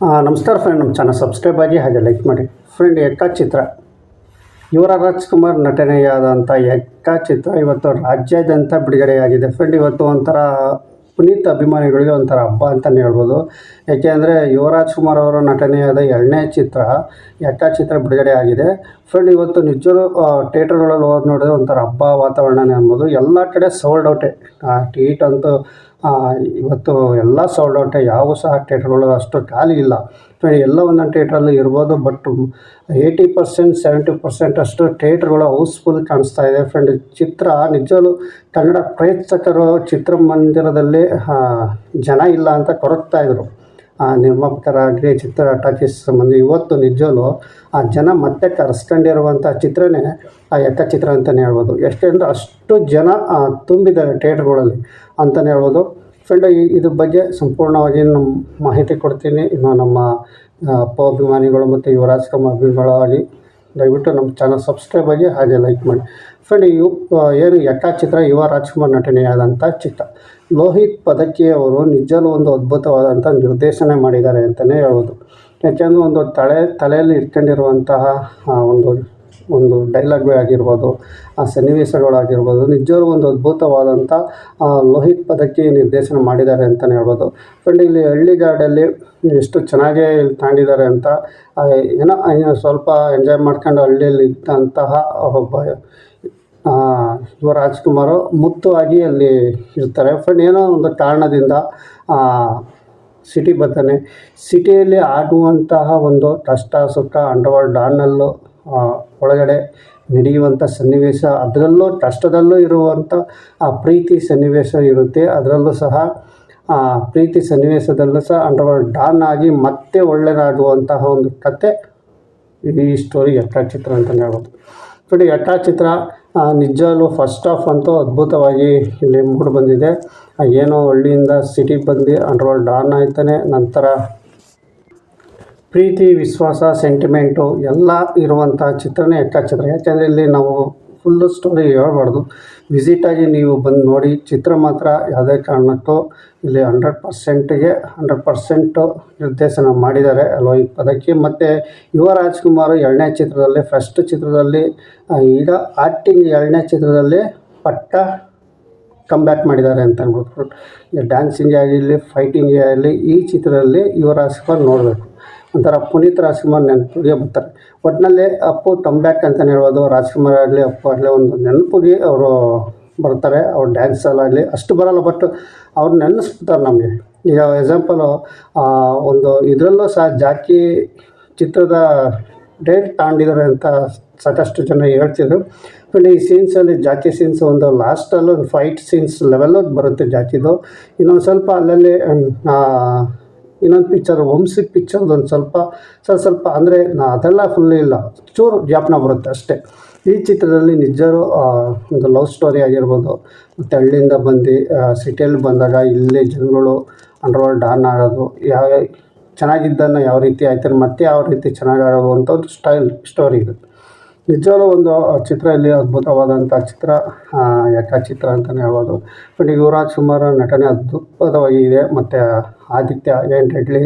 ನಮಸ್ಕಾರ ಫ್ರೆಂಡ್ ನಮ್ಮ channel subscribe ಆಗಿ ಹಾಗೆ ಲೈಕ್ ಮಾಡಿ. ಫ್ರೆಂಡ್ ಎಕ್ಕ ಚಿತ್ರ ಯುವರ ರಾಜ್ಕುಮಾರ್ ನಟನೆಯಾದಂಥ ಎಕ್ಕ ಚಿತ್ರ ಇವತ್ತು ರಾಜ್ಯಾದ್ಯಂತ ಬಿಡುಗಡೆಯಾಗಿದೆ. ಫ್ರೆಂಡ್ ಇವತ್ತು ಒಂಥರ ಪುನೀತ್ ಅಭಿಮಾನಿಗಳಿಗೆ ಒಂಥರ ಹಬ್ಬ ಅಂತಲೇ ಹೇಳ್ಬೋದು. ಯಾಕೆಂದರೆ ಯುವರಾಜ್ ಕುಮಾರ್ ಅವರ ನಟನೆಯಾದ ಎರಡನೇ ಚಿತ್ರ ಎಕ್ಕ ಚಿತ್ರ ಬಿಡುಗಡೆ ಆಗಿದೆ ಫ್ರೆಂಡ್ ಇವತ್ತು ನಿಜವೂ ಥಿಯೇಟರ್ಗಳಲ್ಲಿ ಹೋಗಿ ನೋಡಿದ್ರೆ ಒಂಥರ ಹಬ್ಬ ವಾತಾವರಣನೇ ಅನ್ಬೋದು ಎಲ್ಲ ಕಡೆ ಸೋಲ್ಡ್ ಔಟೇ ಟೀಟ್ ಅಂತೂ ಇವತ್ತು ಎಲ್ಲ ಸೋಲ್ಡ್ ಔಟೇ ಯಾವ ಸಹ ಥಿಯೇಟ್ರ್ಗಳು ಅಷ್ಟು ಖಾಲಿ ಇಲ್ಲ. ಎಲ್ಲ ಒಂದೊಂದು ಥಿಯೇಟ್ರಲ್ಲಿ ಇರ್ಬೋದು but eighty percent seventy percent ಅಷ್ಟು ಥಿಯೇಟ್ರ್ಗಳು ಹೌಸ್ಫುಲ್ ಕಾಣಿಸ್ತಾ ಇದೆ. ಫ್ರೆಂಡ್ ಚಿತ್ರ ನಿಜವೂ ಕನ್ನಡ ಪ್ರೇಕ್ಷಕರು ಚಿತ್ರಮಂದಿರದಲ್ಲಿ ಜನ ಇಲ್ಲ ಅಂತ ಕೊರಗ್ತಾ ಇದ್ರು. ನಿರ್ಮಾಪಕರಾಗಲಿ ಚಿತ್ರ ಟಾಕೀಸ್ ಸಂಬಂಧಿ ಇವತ್ತು ನಿಜವೂ ಆ ಜನ ಮತ್ತೆ ಕರೆಸ್ಕೊಂಡಿರುವಂಥ ಚಿತ್ರನೇ ಆ ಚಿತ್ರ ಅಂತಲೇ ಹೇಳ್ಬೋದು. ಎಷ್ಟೇ ಅಂದರೆ ಅಷ್ಟು ಜನ ತುಂಬಿದ್ದಾರೆ ಥಿಯೇಟ್ರ್ಗಳಲ್ಲಿ ಅಂತಲೇ ಹೇಳ್ಬೋದು. ಫ್ರೆಂಡ್ ಇದ್ರ ಬಗ್ಗೆ ಸಂಪೂರ್ಣವಾಗಿ ನಮ್ಮ ಮಾಹಿತಿ ಕೊಡ್ತೀನಿ. ಇನ್ನು ನಮ್ಮ ಅಪ್ಪ ಅಭಿಮಾನಿಗಳು ಮತ್ತು ಯುವರಾಜ್ ಕುಮಾರ್ ಅಭಿಮಾನಿಗಳಾಗಿ ದಯವಿಟ್ಟು ನಮ್ಮ ಚಾನಲ್ ಸಬ್ಸ್ಕ್ರೈಬ್ ಆಗಿ ಹಾಗೆ ಲೈಕ್ ಮಾಡಿ. ಫ್ರೆಂಡ್ ಇವು ಏನು ಯಟ್ಟ ಚಿತ್ರ ಯುವ ರಾಜ್ಕುಮಾರ್ ನಟನೆಯಾದಂಥ ಚಿತ್ರ. ಲೋಹಿತ್ ಪದಕಿ ಅವರು ನಿಜವೂ ಒಂದು ಅದ್ಭುತವಾದಂಥ ನಿರ್ದೇಶನ ಮಾಡಿದ್ದಾರೆ ಅಂತಲೇ ಹೇಳ್ಬೋದು. ಯಾಕೆಂದರೆ ಒಂದು ತಲೆ ತಲೆಯಲ್ಲಿ ಇಟ್ಕೊಂಡಿರುವಂತಹ ಒಂದು ಒಂದು ಡೈಲಾಗ್ ಆಗಿರ್ಬೋದು ಆ ಸನ್ನಿವೇಶಗಳಾಗಿರ್ಬೋದು ನಿಜವೂ ಒಂದು ಅದ್ಭುತವಾದಂಥ ಲೋಹಿತ್ ಪದಕ್ಕೆ ನಿರ್ದೇಶನ ಮಾಡಿದ್ದಾರೆ ಅಂತಲೇ ಹೇಳ್ಬೋದು. ಫ್ರೆಂಡ್ ಇಲ್ಲಿ ಹಳ್ಳಿಗಾಡಲ್ಲಿ ಎಷ್ಟು ಚೆನ್ನಾಗೇ ಇಲ್ಲಿ ತಾಂಡಿದ್ದಾರೆ ಅಂತ ಏನೋ ಸ್ವಲ್ಪ ಎಂಜಾಯ್ ಮಾಡ್ಕೊಂಡು ಹಳ್ಳಿಯಲ್ಲಿ ಇದ್ದಂತಹ ಒಬ್ಬ ಯುವ ರಾಜ್ಕುಮಾರು ಮುತ್ತು ಆಗಿ ಅಲ್ಲಿ ಇರ್ತಾರೆ. ಫ್ರೆಂಡ್ ಏನೋ ಒಂದು ಕಾರಣದಿಂದ ಸಿಟಿ ಬರ್ತಾನೆ ಸಿಟಿಯಲ್ಲಿ ಆಗುವಂತಹ ಒಂದು ಕಷ್ಟ ಸುಖ ಅಂಡರ್ವರ್ಲ್ಡ್ ಡಾನ್ನಲ್ಲೂ ಆ, ಒಳಗಡೆ ನಡೆಯುವಂಥ ಸನ್ನಿವೇಶ, ಅದರಲ್ಲೂ ಕಷ್ಟದಲ್ಲೂ ಇರುವಂಥ ಆ ಪ್ರೀತಿ ಸನ್ನಿವೇಶ ಇರುತ್ತೆ. ಅದರಲ್ಲೂ ಸಹ ಆ ಪ್ರೀತಿ ಸನ್ನಿವೇಶದಲ್ಲೂ ಸಹ ಅಂಡರ್ವರ್ಲ್ಡ್ ಡಾನ್ ಆಗಿ ಮತ್ತೆ ಒಳ್ಳೆಯದಾಗುವಂತಹ ಒಂದು ಕತೆ ಈ ಸ್ಟೋರಿ ಯಕ್ಕ ಚಿತ್ರ ಅಂತಲೇ ಹೇಳ್ಬೋದು. ನೋಡಿ ಯಕ್ಕ ಚಿತ್ರ ನಿಜವಾಗ್ಲೂ ಫಸ್ಟ್ ಆಫ್ ಅಂತೂ ಅದ್ಭುತವಾಗಿ ಇಲ್ಲಿ ಮೂಡಿ ಬಂದಿದೆ. ಏನೋ ಹಳ್ಳಿಯಿಂದ ಸಿಟಿಗೆ ಬಂದು ಅಂಡರ್ವರ್ಲ್ಡ್ ಡಾನ್ ಆಯ್ತಾನೆ, ನಂತರ ಪ್ರೀತಿ, ವಿಶ್ವಾಸ, ಸೆಂಟಿಮೆಂಟು ಎಲ್ಲ ಇರುವಂಥ ಚಿತ್ರನೇ ಎಕ್ಕ ಚಿತ್ರ. ಯಾಕೆಂದರೆ ಇಲ್ಲಿ ನಾವು ಫುಲ್ಲು ಸ್ಟೋರಿ ಹೇಳ್ಬಾರ್ದು. ವಿಸಿಟಾಗಿ ನೀವು ಬಂದು ನೋಡಿ, ಚಿತ್ರ ಮಾತ್ರ ಯಾವುದೇ ಕಾರಣಕ್ಕೂ ಇಲ್ಲಿ ಹಂಡ್ರೆಡ್ ಪರ್ಸೆಂಟಿಗೆ ಹಂಡ್ರೆಡ್ ಪರ್ಸೆಂಟು ನಿರ್ದೇಶನ ಮಾಡಿದ್ದಾರೆ ಲೋಹಿತ್ ಪದಕಿ ಮತ್ತು ಯುವ ರಾಜ್ಕುಮಾರ್ ಎರಡನೇ ಚಿತ್ರದಲ್ಲಿ ಫಸ್ಟ್ ಚಿತ್ರದಲ್ಲಿ ಈಗ ಆ್ಯಕ್ಟಿಂಗ್ ಎರಡನೇ ಚಿತ್ರದಲ್ಲಿ ಪಟ್ಟ ಕಮ್ಬ್ಯಾಕ್ ಮಾಡಿದ್ದಾರೆ ಅಂತ ಈಗ ಡ್ಯಾನ್ಸಿಂಗೇ ಆಗಿರಲಿ ಫೈಟಿಂಗೇ ಆಗಲಿ ಈ ಚಿತ್ರದಲ್ಲಿ ಯುವ ರಾಜ್ಕುಮಾರ್ ನೋಡಬೇಕು. ಒಂಥರ ಪುನೀತ್ ರಾಜ್ಕುಮಾರ್ ನೆನಪಿಗೆ ಬರ್ತಾರೆ. ಒಟ್ಟಿನಲ್ಲಿ ಅಪ್ಪು ಕಮ್ಬ್ಯಾಕ್ ಅಂತಲೇ ಹೇಳ್ಬೋದು. ರಾಜ್ಕುಮಾರ್ ಆಗಲಿ, ಅಪ್ಪು ಆಗಲಿ ಒಂದು ನೆನಪಿಗೆ ಅವರು ಬರ್ತಾರೆ. ಅವ್ರ ಡ್ಯಾನ್ಸಲ್ಲಾಗಲಿ ಅಷ್ಟು ಬರೋಲ್ಲ ಬಟ್ ಅವ್ರು ನೆನೆಸ್ಬಿಡ್ತಾರೆ ನಮಗೆ. ಈಗ ಎಕ್ಸಾಂಪಲು ಒಂದು ಇದರಲ್ಲೂ ಸಹ ಜಾಕಿ ಚಿತ್ರದ ಡೇಟ್ ತಾಂಡಿದ್ದಾರೆ ಅಂತ ಸಾಕಷ್ಟು ಜನ ಹೇಳ್ತಿದ್ರು. ಬಟ್ ಈ ಸೀನ್ಸಲ್ಲಿ ಜಾಕಿ ಸೀನ್ಸ್ ಒಂದು ಲಾಸ್ಟಲ್ಲೂ ಒಂದು ಫೈಟ್ ಸೀನ್ಸ್ ಲೆವೆಲ್ಲೂ ಬರುತ್ತೆ ಜಾಕಿದು. ಇನ್ನೊಂದು ಸ್ವಲ್ಪ ಅಲ್ಲಲ್ಲಿ ಇನ್ನೊಂದು ಪಿಕ್ಚರ್ ವಂಶಿ ಪಿಕ್ಚರ್ದು ಒಂದು ಸ್ವಲ್ಪ ಸ್ವಲ್ಪ ಸ್ವಲ್ಪ ಅಂದರೆ ನಾ ಅದೆಲ್ಲ ಫುಲ್ ಇಲ್ಲ. ಚೂರು ಜ್ಞಾಪನ ಬರುತ್ತೆ ಅಷ್ಟೇ. ಈ ಚಿತ್ರದಲ್ಲಿ ನಿಜರು ಒಂದು ಲವ್ ಸ್ಟೋರಿ ಆಗಿರ್ಬೋದು. ಮತ್ತು ಹಳ್ಳಿಯಿಂದ ಬಂದು ಸಿಟಿಯಲ್ಲಿ ಬಂದಾಗ ಇಲ್ಲಿ ಜನಗಳು ಅಂಡರ್ವರ್ಲ್ಡ್ ಡಾನ್ ಆಗೋದು, ಯಾವ, ಚೆನ್ನಾಗಿದ್ದನ್ನು ಯಾವ ರೀತಿ ಆಯ್ತಾರೆ ಮತ್ತೆ ಯಾವ ರೀತಿ ಚೆನ್ನಾಗಿ ಆಗೋದು ಅಂತ ಒಂದು ಸ್ಟೈಲ್ ಸ್ಟೋರಿ ಇದು. ನಿಜವಾಗ ಒಂದು ಚಿತ್ರ ಇಲ್ಲಿ ಅದ್ಭುತವಾದಂಥ ಚಿತ್ರ ಯಾಕ ಚಿತ್ರ ಅಂತಲೇ ಹೇಳ್ಬೋದು. ಬಟ್ ಯುವರಾಜ್ ಕುಮಾರ್ ನಟನೆ ಅದ್ಭುತವಾಗಿದೆ ಮತ್ತು ಆದಿತ್ಯ, ಎನ್ ರೆಡ್ಲಿ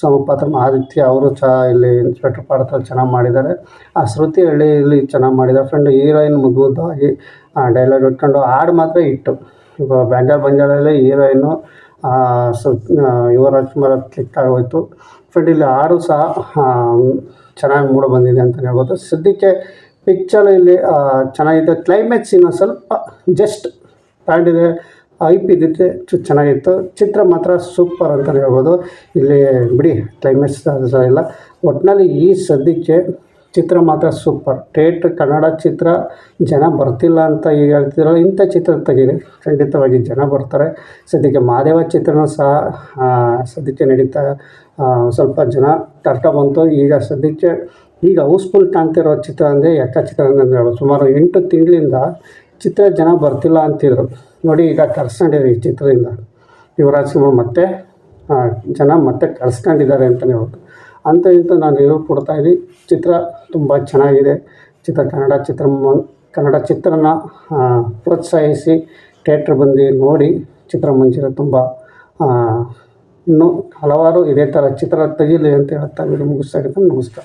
ಸಮಪಾತ್ರ ಆದಿತ್ಯ ಅವರು ಸಹ ಇಲ್ಲಿ ಇನ್ಸ್ಪೆಕ್ಟರ್ ಪಾತ್ರದಲ್ಲಿ ಚೆನ್ನಾಗಿ ಮಾಡಿದ್ದಾರೆ. ಆ ಶ್ರುತಿ ಹಳ್ಳಿಯಲ್ಲಿ ಚೆನ್ನಾಗಿ ಮಾಡಿದ್ದಾರೆ. ಫ್ರೆಂಡ್ ಹೀರೋಯಿನ್ ಮುದ್ದಾಗಿ ಡೈಲಾಗ್ ಇಟ್ಕೊಂಡು ಹಾಡು ಮಾತ್ರ ಇಟ್ಟು ಈಗ ಬ್ಯಾಂಜಾರ್ ಬಂಜಾರಲ್ಲಿ ಹೀರೋಯಿನ್ನು ಯುವರಾಜ್ ಕುಮಾರ್ ಕ್ಲಿಕ್ ಆಗೋಯ್ತು. ಫ್ರೆಂಡ್ ಇಲ್ಲಿ ಹಾಡು ಸಹ ಚೆನ್ನಾಗಿ ಮೂಡಿ ಬಂದಿದೆ ಅಂತಲೇ ಹೇಳ್ಬೋದು. ಸದ್ಯಕ್ಕೆ ಪಿಕ್ಚರ್ ಇಲ್ಲಿ ಚೆನ್ನಾಗಿದೆ. ಕ್ಲೈಮ್ಯಾಕ್ಸ್ ಇನ್ನೊಂದು ಸ್ವಲ್ಪ ಜಸ್ಟ್ ತಾಂಡಿದೆ ಐಪ್ ಇದ್ದಿದ್ದೆ ಚೆನ್ನಾಗಿತ್ತು. ಚಿತ್ರ ಮಾತ್ರ ಸೂಪರ್ ಅಂತಲೇ ಹೇಳ್ಬೋದು. ಇಲ್ಲಿ ಬಿಡಿ ಕ್ಲೈಮ್ಯಾಕ್ಸ್ ಅದು ಸಹ ಇಲ್ಲ. ಒಟ್ಟಿನಲ್ಲಿ ಈ ಸದ್ಯಕ್ಕೆ ಚಿತ್ರ ಮಾತ್ರ ಸೂಪರ್. ಟೇಟ್ ಕನ್ನಡ ಚಿತ್ರ ಜನ ಬರ್ತಿಲ್ಲ ಅಂತ ಈಗ ಹೇಳ್ತಿದ್ರಲ್ಲ, ಇಂಥ ಚಿತ್ರ ತೆಗೀರಿ. ಖಂಡಿತವಾಗಿ ಜನ ಬರ್ತಾರೆ. ಸದ್ಯಕ್ಕೆ ಮಾದೇವ ಚಿತ್ರನೂ ಸಹ ಸದ್ಯಕ್ಕೆ ನಡೀತಾ ಸ್ವಲ್ಪ ಜನ ಬಂತು. ಈಗ ಸದ್ಯಕ್ಕೆ ಈಗ ಹೌಸ್ಫುಲ್ ಕಾಣ್ತಿರೋ ಚಿತ್ರ ಅಂದರೆ ಚಿತ್ರ ಹೇಳ್ಬೋದು ಸುಮಾರು ಎಂಟು ತಿಂಗಳಿಂದ ಚಿತ್ರ ಜನ ಬರ್ತಿಲ್ಲ ಅಂತಿದ್ರು. ನೋಡಿ, ಈಗ ಕರ್ಸ್ಕೊಂಡಿರಿ ಈ ಚಿತ್ರದಿಂದ. ಯುವರಾಜ್ ಸಿಂಹ ಮತ್ತೆ ಜನ ಮತ್ತೆ ಕರ್ಸ್ಕೊಂಡಿದ್ದಾರೆ ಅಂತಲೇ ಹೇಳ್ಬೋದು ಅಂತ ಇಂತ ನಾನು ಕೊಡ್ತಾ ಕೊಡ್ತಾಯಿದ್ದೀನಿ ಚಿತ್ರ ತುಂಬ ಚೆನ್ನಾಗಿದೆ. ಚಿತ್ರ ಕನ್ನಡ ಚಿತ್ರ ಕನ್ನಡ ಚಿತ್ರನ ಪ್ರೋತ್ಸಾಹಿಸಿ, ಥಿಯೇಟ್ರ್ ಬಂದು ನೋಡಿ ಚಿತ್ರಮಂದಿರ ತುಂಬ ಇನ್ನೂ ಹಲವಾರು ಇದೇ ಥರ ಚಿತ್ರ ತೆಗೀಲಿ ಅಂತ ಹೇಳ್ತಾ ವಿಡಿಯೋ ಮುಗಿಸ್ತಾ ನಮಸ್ಕಾರ.